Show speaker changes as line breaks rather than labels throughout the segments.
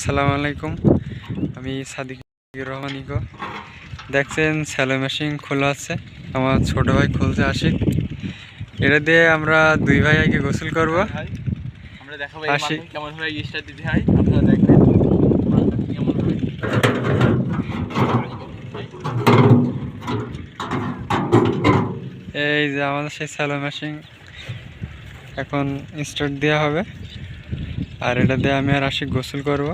আসসালামু আলাইকুম। আমি সাদিকুর রহমান ইকো দেখছেন স্যালো মেশিন খোলা আছে। আমার ছোট ভাই খুলছে আশিক। এটা দিয়ে আমরা দুই ভাই আগে গোসল করব।
কেমন দিতে হয়। আপনারা দেখবেন মাধ্যমে
এই যে আমাদের সেই স্যালো মেশিন এখন স্টার্ট দেওয়া হবে। আর এটা দিয়ে আমি আর আশিক গোসল করব।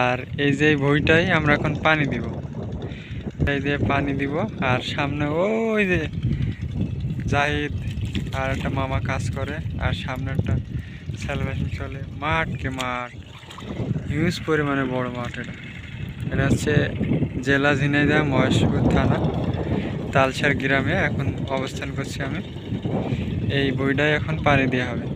আর এই যে এই বইটাই আমরা এখন পানি দিব। এই দিয়ে পানি দিব, আর সামনে ওই যে জাহিদ আর একটা মামা কাজ করে, আর সামনে একটা স্যালো মেশিন চলে। মাঠ কে মাঠ। হিউজ পরিমাণে বড় মাঠ এটা। এটা হচ্ছে জেলা ঝিনাইদহ মহেশপুর থানা, তালসার গ্রামে এখন অবস্থান করছি আমি। এই বইটাই এখন পানি দেওয়া হবে।